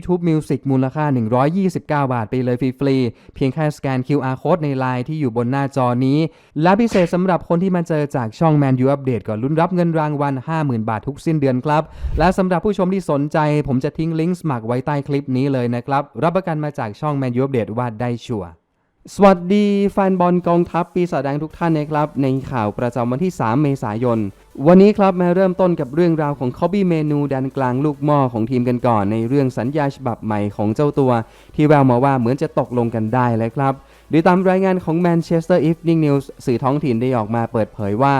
YouTube Music มูลค่า 129 บาทไปเลยฟรีๆ เพียงแค่สแกน QR Code ในไลน์ที่อยู่บนหน้าจอนี้ และพิเศษสำหรับคนที่มาเจอจากช่อง Man U Update ก่อนลุ้นรับเงินรางวัล 50,000 บาททุกสิ้นเดือนครับ และสำหรับผู้ชมที่สนใจ ผมจะทิ้งลิงก์สมัครไว้ใต้คลิปนี้เลยนะครับ รับประกันมาจากช่อง Man U Update ว่าได้ชัวร์ สวัสดีแฟนบอลกองทัพปีศาจแดงทุกท่านนะครับ ในข่าวประจำวันที่ 3 เมษายน วันนี้ครับมาเริ่มต้นกับเรื่องราวของคอบบี้เมนูแดนกลางลูกหม้อของทีมกันก่อน ในเรื่องสัญญาฉบับใหม่ของเจ้าตัว ที่แววมาว่าเหมือนจะตกลงกันได้แล้วครับโดยตามรายงานของ Manchester Evening News สื่อท้องถิ่นได้ออกมาเปิดเผยว่า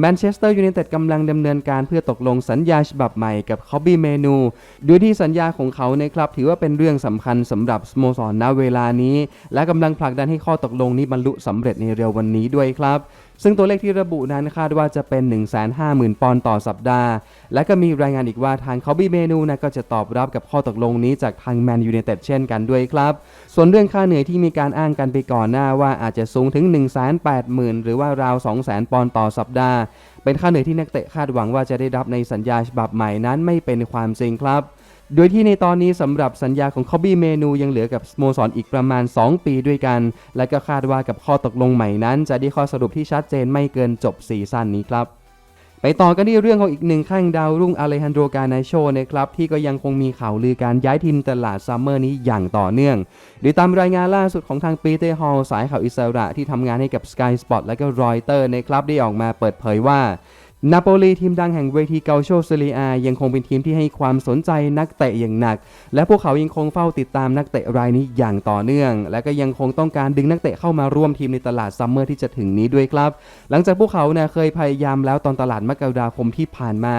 แมนเชสเตอร์ยูไนเต็ดกำลังดำเนินการเพื่อตกลงสัญญาฉบับใหม่กับคอบบี้เมนูโดยที่สัญญาของเขานครับถือว่าเป็นเรื่องสำคัญสำหรับสโมสรณเวลานี้ และกำลังผลักดันให้ข้อตกลงนี้บรรลุสำเร็จในเร็ววันนี้ด้วยครับ ซึ่งตัวเลขที่ระบุนั้นคาดว่าจะเป็น 150,000 ปอนด์ต่อสัปดาห์ และก็มีรายงานอีกว่าทางคอบบี้เมนูนะก็จะตอบรับกับข้อตกลงนี้จากทางแมนยูไนเต็ดเช่นกันด้วยครับ ส่วนเรื่องค่าเหนื่อยที่มีการอ้างกันไปก่อนหน้าว่าอาจจะสูงถึง 180,000 หรือว่าราว 200,000 ปอนด์ต่อสัปดาห์ เป็นค่าเหนื่อยที่นักเตะคาดหวังว่าจะได้รับในสัญญาฉบับใหม่นั้นไม่เป็นความจริงครับ โดยที่ในตอนนี้สำหรับสัญญาของคอบบี้เมนูยังเหลือกับสโมสรอีกประมาณ 2 ปีด้วยกัน และก็คาดว่ากับข้อตกลงใหม่นั้น จะได้ข้อสรุปที่ชัดเจนไม่เกินจบซีซั่นนี้ครับไปต่อกันที่เรื่องของอีกหนึ่งข้างดาวรุ่งอเลฮันโดกานาโชนะครับที่ก็ยังคงมีข่าวลือการย้ายทีมตลาดซัมเมอร์นี้อย่างต่อเนื่อง โดยตามรายงานล่าสุดของทางปีเตอร์ฮอลสายข่าวอิสระที่ทำงานให้กับ Sky Sport และก็รอยเตอร์นะครับได้ออกมาเปิดเผยว่า นาโปลีทีมดังแห่งเวทีเกาโชเซเรียยังคงเป็นทีมที่ให้ความสนใจนักเตะอย่างหนัก และพวกเขายังคงเฝ้าติดตามนักเตะรายนี้อย่างต่อเนื่อง และก็ยังคงต้องการดึงนักเตะเข้ามาร่วมทีมในตลาดซัมเมอร์ที่จะถึงนี้ด้วยครับ หลังจากพวกเขาเนี่ยเคยพยายามแล้วตอนตลาดมกราคมที่ผ่านมา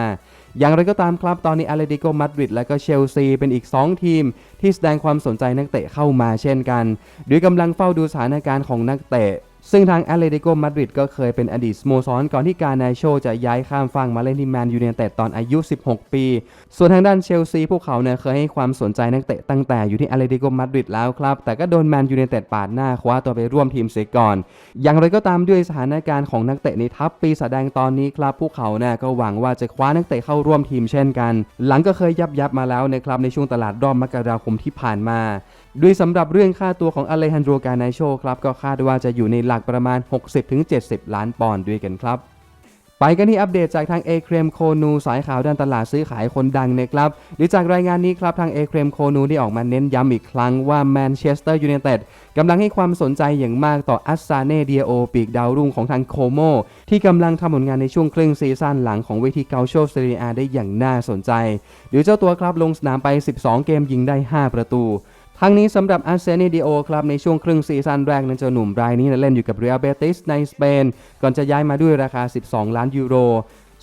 อย่างไรก็ตามครับตอนนี้อาเลติโกมาดริดและก็เชลซีเป็นอีก 2 ทีม ที่แสดงความสนใจนักเตะเข้ามาเช่นกันโดยกำลังเฝ้าดูสถานการณ์ของนักเตะ ซึ่งทางแอตเลติโกมาดริดก็เคยเป็นอดีตสโมสรก่อนที่การนาโชจะย้ายข้ามฝั่งมาเล่นที่แมนยูไนเต็ดตอนอายุ 16 ปี ส่วนทางด้านเชลซีพวกเขาเนี่ยเคยให้ความสนใจนักเตะตั้งแต่อยู่ที่แอตเลติโกมาดริดแล้วครับ แต่ก็โดนแมนยูไนเต็ดปาดหน้าคว้าตัวไปร่วมทีมเสียก่อน อย่างไรก็ตามด้วยสถานการณ์ของนักเตะในทัพปีศาจแดงตอนนี้ครับพวกเขาเนี่ยก็หวังว่าจะคว้านักเตะเข้าร่วมทีมเช่นกัน หลังก็เคยยับยับมาแล้วนะครับในช่วงตลาดรอบมกราคมที่ผ่านมา ด้วยสำหรับเรื่องค่าตัวของอเลฮันโดกานโชครับก็คาดว่าจะอยู่ในหลักประมาณ 60-70 ล้านปอนด์ด้วยกันครับ ไปกันที่อัปเดตจากทางเอเครมโคนูสายข่าวด้านตลาดซื้อขายคนดังนะครับหรือจากรายงานนี้ครับทางเอเครมโคนูได้ออกมาเน้นย้ำอีกครั้งว่าแมนเชสเตอร์ยูไนเต็ดกำลังให้ความสนใจอย่างมากต่ออัสซาเน่เดียโอปีกดาวรุ่งของทางโคโม ที่กำลังทำผลงานในช่วงครึ่งซีซั่นหลังของเวทีเกาโชสเซเรียได้อย่างน่าสนใจหรือเจ้าตัวครับลงสนามไป 12 เกมยิงได้ 5 ประตู ทั้งนี้สำหรับอาร์เซเนดิโอครับในช่วงครึ่งซีซั่นแรกนั้นเจ้าหนุ่มรายนี้เล่นอยู่กับเรอัลเบติสในสเปน ก่อนจะย้ายมาด้วยราคา 12 ล้านยูโร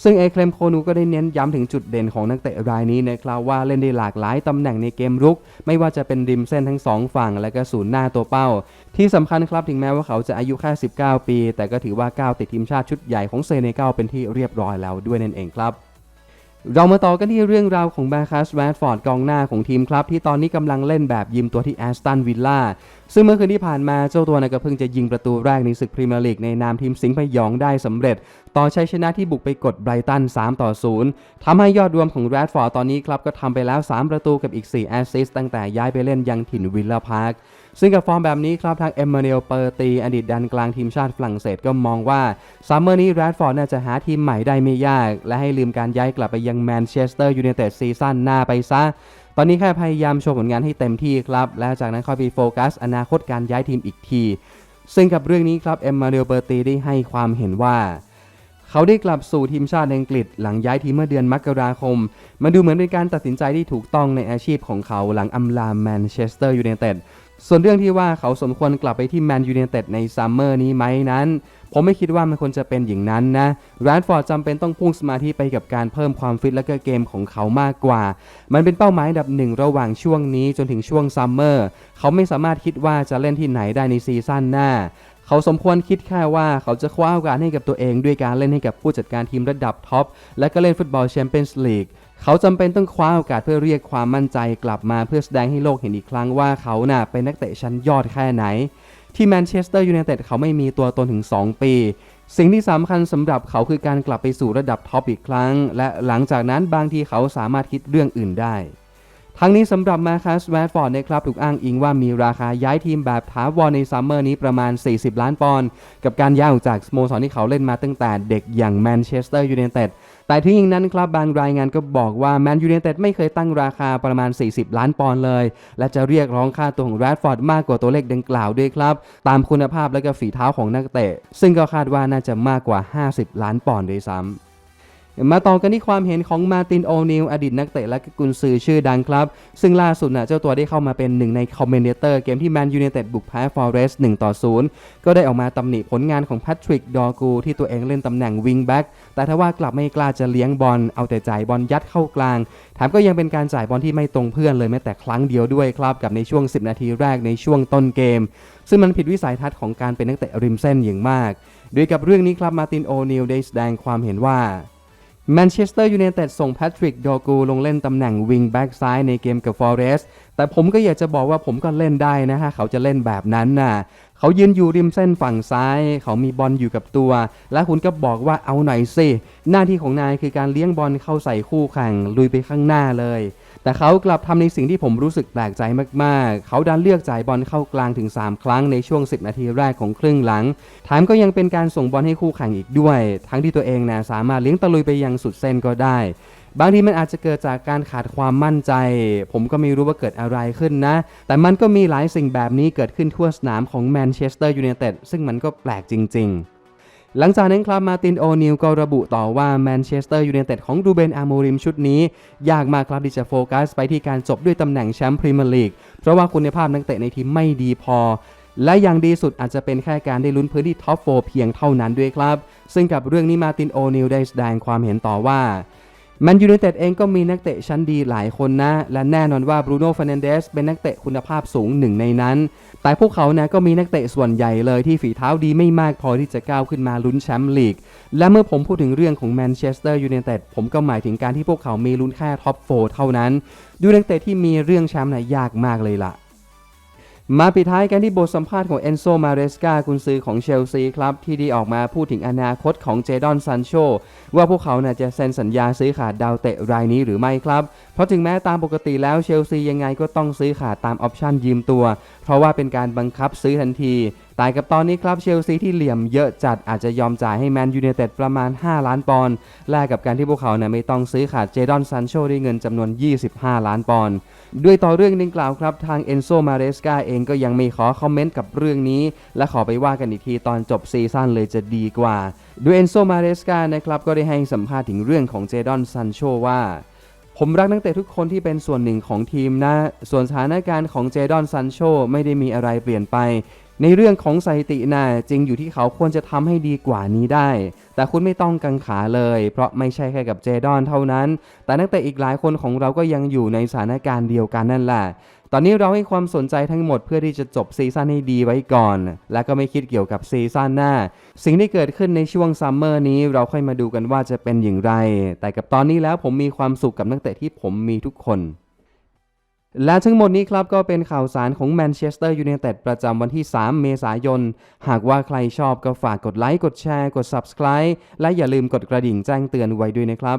ซึ่งเอเคลมโคนูก็ได้เน้นย้ำถึงจุดเด่นของนักเตะรายนี้นะครับว่าเล่นได้หลากหลายตำแหน่งในเกมรุก ไม่ว่าจะเป็นริมเส้นทั้งสองฝั่งและก็ศูนย์หน้าตัวเป้า ที่สำคัญครับถึงแม้ว่าเขาจะอายุแค่ 19 ปี แต่ก็ถือว่าก้าวติดทีมชาติชุดใหญ่ของเซเนกัลเป็นที่เรียบร้อยแล้วด้วยนั่นเองครับ เรามาต่อกันที่เรื่องราวของแบคัสแวดฟอร์ดกองหน้าของทีมครับ ที่ตอนนี้กำลังเล่นแบบยิมตัวที่แอสตันวิลล่าซึ่งเมื่อคืนที่ผ่านมาเจ้าตัวนะก็เพิ่งจะยิงประตูแรกในศึกพรีเมียร์ลีกในนามทีมสิงห์พยองได้สำเร็จ ต่อชัยชนะที่บุกไปกดไบรตัน 3 ต่อ 0 ทำให้ยอดรวมของแรดฟอร์ดตอนนี้ครับก็ทำไปแล้ว 3 ประตูกับอีก 4 แอสซิสต์ตั้งแต่ย้ายไปเล่นยังถิ่นวิลล่าพาร์ค ซึ่งกับฟอร์มแบบนี้ครับทางเอมมานูเนลเปอร์ตีอดีตดันกลางทีมชาติฝรั่งเศสก็มองว่าซัมเมอร์นี้แรดฟอร์ดน่าจะหาทีมใหม่ได้ไม่ยาก และให้ลืมการย้ายกลับไปยังแมนเชสเตอร์ยูไนเต็ดซีซั่นหน้าไปซะตอนนี้แค่พยายามโชว์ผลงานให้เต็มที่ครับ และจากนั้นค่อยไปโฟกัส อนาคตการย้ายทีมอีกที ซึ่งกับเรื่องนี้ครับเอมมาเนลเปอร์ตีได้ให้ความเห็นว่า เขาได้กลับสู่ทีมชาติอังกฤษ หลังย้ายทีมเมื่อเดือนมกราคม มันดูเหมือนเป็นการตัดสินใจที่ถูกต้องในอาชีพของเขาหลังอำลาแมนเชสเตอร์ยูไนเต็ด ส่วนเรื่องที่ว่าเขาสมควรกลับไปที่แมนยูไนเต็ดในซัมเมอร์นี้ไหมนั้น ผมไม่คิดว่ามันควรจะเป็นอย่างนั้นนะแรดฟอร์ดจำเป็นต้องพุ่งสมาธิไปกับการเพิ่มความฟิตและก็เกมของเขามากกว่า มันเป็นเป้าหมายดับหนึ่งระหว่างช่วงนี้จนถึงช่วงซัมเมอร์เขาไม่สามารถคิดว่าจะเล่นที่ไหนได้ในซีซั่นหน้าเขาสมควรคิดแค่ว่าเขาจะคว้าโอกาสให้กับตัวเองด้วยการเล่นให้กับผู้จัดการทีมระดับท็อปและก็เล่นฟุตบอลแชมเปี้ยนส์ลีก เขาจำเป็นต้องคว้าโอกาสเพื่อเรียกความมั่นใจกลับมาเพื่อแสดงให้โลกเห็นอีกครั้งว่าเขาน่ะเป็นนักเตะชั้นยอดแค่ไหน ที่แมนเชสเตอร์ยูไนเต็ดเขาไม่มีตัวตนถึง 2 ปี สิ่งที่สำคัญสำหรับเขาคือการกลับไปสู่ระดับท็อปอีกครั้ง และหลังจากนั้นบางทีเขาสามารถคิดเรื่องอื่นได้ทั้งนี้สำหรับมาคัสแวดฟอร์ดนะครับถูกอ้างอิงว่ามีราคาย้ายทีมแบบถาวรในซัมเมอร์นี้ประมาณ 40 ล้านปอนด์กับการย้ายออกจากสโมสรที่เขาเล่นมาตั้งแต่เด็กอย่างแมนเชสเตอร์ยูไนเต็ด แต่ที่ยิงนั้นครับบางรายงานก็บอกว่าแมนยูเนเต็ดไม่เคยตั้งราคาประมาณ 40 ล้านปอนด์เลย และจะเรียกร้องค่าตัวของแรดฟอร์ดมากกว่าตัวเลขดังกล่าวด้วยครับ ตามคุณภาพและก็ฝีเท้าของนักเตะ ซึ่งก็คาดว่าน่าจะมากกว่า 50 ล้านปอนด์ด้วยซ้ำ มาต่อกันที่ความเห็นของมาตินโอนิลอดีตนักเตะและก็กุนซือชื่อดังครับ ซึ่งล่าสุดนะเจ้าตัวได้เข้ามาเป็นหนึ่งในคอมเมนเตอร์เกมที่แมนยู i นเต็ดบุกแพ้ฟอร์เรสต์1ต่อ0ก็ได้ออกมาตำหนิผลงานของแพทริกดอร์กูที่ตัวเองเล่นตำแหน่งวิงแบ็กแต่ถ้าว่ากลับไม่กล้าจะเลี้ยงบอลเอาแต่จ่ายบอลยัดเข้ากลางแถมก็ยังเป็นการจ่ายบอลที่ไม่ตรงเพื่อนเลยแม้แต่ครั้งเดียวด้วยครับกับในช่วง 10 นาทีแรกในช่วงต้นเกม ซึ่งมันผิดวิสัยทัศน์ของการเป็นนักเตะริมเส้นอย่างมากโดยกับเรื่องนี้ครับมาตินโอนิลได้แสดงความเห็นว่า แมนเชสเตอร์ยูไนเต็ดส่งแพทริกดอกูลงเล่นตำแหน่งวิงแบ็กซ้ายในเกมกับฟอเรสต์แต่ผมก็อยากจะบอกว่าผมก็เล่นได้นะฮะ เขาจะเล่นแบบนั้นน่ะเขายืนอยู่ริมเส้นฝั่งซ้าย เขามีบอลอยู่กับตัว และคุณก็บอกว่าเอาหน่อยสิ หน้าที่ของนายคือการเลี้ยงบอลเข้าใส่คู่แข่งลุยไปข้างหน้าเลย แต่เขากลับทำในสิ่งที่ผมรู้สึกแปลกใจมากๆ เขาดันเลือกจ่ายบอลเข้ากลางถึง 3 ครั้งในช่วง 10 นาทีแรกของครึ่งหลังแถมก็ยังเป็นการส่งบอลให้คู่แข่งอีกด้วย ทั้งที่ตัวเองนะสามารถเลี้ยงตะลุยไปยังสุดเส้นก็ได้ บางทีมันอาจจะเกิดจากการขาดความมั่นใจ ผมก็ไม่รู้ว่าเกิดอะไรขึ้นนะ แต่มันก็มีหลายสิ่งแบบนี้เกิดขึ้นทั่วสนามของแมนเชสเตอร์ยูไนเต็ดซึ่งมันก็แปลกจริง ๆ หลังจากนั้นครับมาตินโอนิลก็ระบุต่อว่าแมนเชสเตอร์ยูไนเต็ดของดูเบนอาโมริมชุดนี้ ยากมากครับที่จะโฟกัสไปที่การจบด้วยตำแหน่งแชมป์พรีเมียร์ลีกเพราะว่าคุณภาพนักเตะในทีมไม่ดีพอ และอย่างดีสุดอาจจะเป็นแค่การได้ลุ้นพื้นที่ท็อปโฟเพียงเท่านั้นด้วยครับ ซึ่งกับเรื่องนี้มาตินโอนิลได้แสดงความเห็นต่อว่า แมนยูไนเต็ดเองก็มีนักเตะชั้นดีหลายคนนะ และแน่นอนว่าบรูโน่ฟ r นนเดสเป็นนักเตะคุณภาพสูงหนึ่งในนั้น แต่พวกเขานะก็มีนักเตะส่วนใหญ่เลยที่ฝีเท้าดีไม่มากพอที่จะก้าวขึ้นมาลุ้นแชมป์ลีก และเมื่อผมพูดถึงเรื่องของแมนเชสเตอร์ยูไนเต็ดผมก็หมายถึงการที่พวกเขามีลุ้นแค่ท็อปโฟเท่านั้น ดูนักเตะที่มีเรื่องแชมป์นะยากมากเลยล่ะ มาปิดท้ายกันที่บทสัมภาษณ์ของเอนโซมาเรสกากุนซือของเชลซีครับ ที่ได้ออกมาพูดถึงอนาคตของเจดอนซันโชว่าพวกเขาน่ะจะเซ็นสัญญาซื้อขาดดาวเตะรายนี้หรือไม่ครับ เพราะถึงแม้ตามปกติแล้วเชลซียังไงก็ต้องซื้อขาดตามออปชั่นยืมตัว เพราะว่าเป็นการบังคับซื้อทันที แต่กับตอนนี้ครับเชลซีที่เหลี่ยมเยอะจัดอาจจะยอมจ่ายให้แมนยูไนเต็ดประมาณ 5 ล้านปอนด์แลกกับการที่พวกเขาเนี่ยไม่ต้องซื้อขาดเจดอนซันโชด้วยเงินจำนวน 25 ล้านปอนด์ด้วยต่อเรื่องดังกล่าวครับ ทางเอนโซมาเรสกาเองก็ยังไม่ขอคอมเมนต์กับเรื่องนี้ และขอไปว่ากันอีกทีตอนจบซีซั่นเลยจะดีกว่าโดยเอนโซมาเรสกานะครับก็ได้ให้สัมภาษณ์ถึงเรื่องของเจดอนซันโชว่าผมรักนักเตะทุกคนที่เป็นส่วนหนึ่งของทีมนะ ส่วนสถานการณ์ของเจดอนซันโชไม่ได้มีอะไรเปลี่ยนไป ในเรื่องของสถิตินะจริงอยู่ที่เขาควรจะทำให้ดีกว่านี้ได้ แต่คุณไม่ต้องกังขาเลย เพราะไม่ใช่แค่กับเจดอนเท่านั้น แต่นักเตะอีกหลายคนของเราก็ยังอยู่ในสถานการณ์เดียวกันนั่นแหละตอนนี้เราให้ความสนใจทั้งหมดเพื่อที่จะจบซีซั่นให้ดีไว้ก่อน และก็ไม่คิดเกี่ยวกับซีซั่นหน้า สิ่งที่เกิดขึ้นในช่วงซัมเมอร์นี้เราค่อยมาดูกันว่าจะเป็นอย่างไร แต่กับตอนนี้แล้วผมมีความสุขกับนักเตะที่ผมมีทุกคน และทั้งหมดนี้ครับก็เป็นข่าวสารของแมนเชสเตอร์ยูไนเต็ดประจำวันที่ 3 เมษายน หากว่าใครชอบก็ฝากกดไลค์ กดแชร์ กด Subscribe และอย่าลืมกดกระดิ่งแจ้งเตือนไว้ด้วยนะครับ